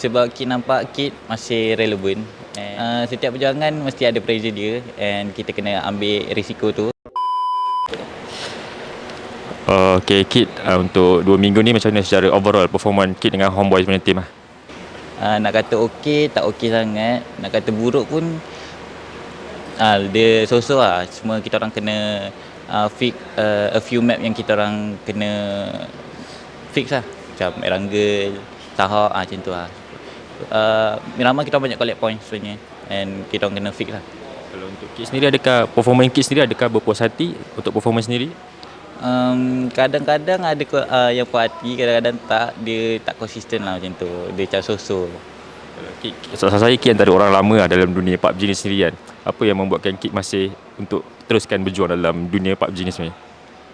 sebab Kit nampak Kit masih relevan and, uh, setiap perjuangan mesti ada pressure dia and kita kena ambil risiko tu. Uh, okay, Kit, uh, untuk dua minggu ni macam mana secara overall performance Kit dengan Homeboys punya team lah? uh, nak kata okey tak okey sangat. Nak kata buruk pun uh, dia so-so lah cuma kita orang kena uh, fix uh, a few map yang kita orang kena fix lah macam Erangel, Tahak ah macam tu lah uh, Miramar kita banyak collect points sebenarnya and kita orang kena fix lah Kalau untuk Kit sendiri, adakah performance Kit sendiri adakah berpuas hati untuk performance sendiri? Um, kadang-kadang ada uh, yang puas hati, kadang-kadang tak. Dia tak konsisten lah macam tu. Dia macam so-so. Kalau saya saya Kit antara orang lama lah dalam dunia PUBG ni sendiri kan. Apa yang membuatkan Kit masih untuk teruskan berjuang dalam dunia PUBG ni sebenarnya?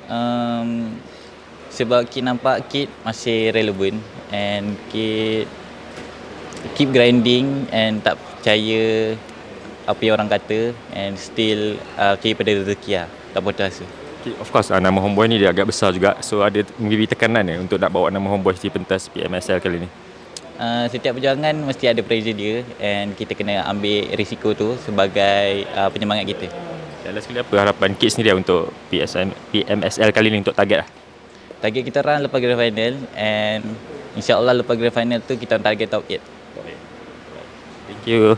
Um, sebab Kit nampak Kit masih relevan and Kit keep grinding and tak percaya apa yang orang kata and still uh, kira pada rezeki lah. Tak putus asa. Kit, of course uh, nama Homeboy ni dia agak besar juga. So ada memberi tekanan eh untuk nak bawa nama Homeboy di pentas PMSL kali ni. Uh, setiap perjuangan mesti ada pressure dia and kita kena ambil risiko tu sebagai uh, penyemangat kita. Dan last sekali apa harapan Kit sendiri lah untuk PSM, PMSL kali ni untuk target lah? Target kita orang lepas grand final and insyaAllah lepas grand final tu kita target top 8. Thank you.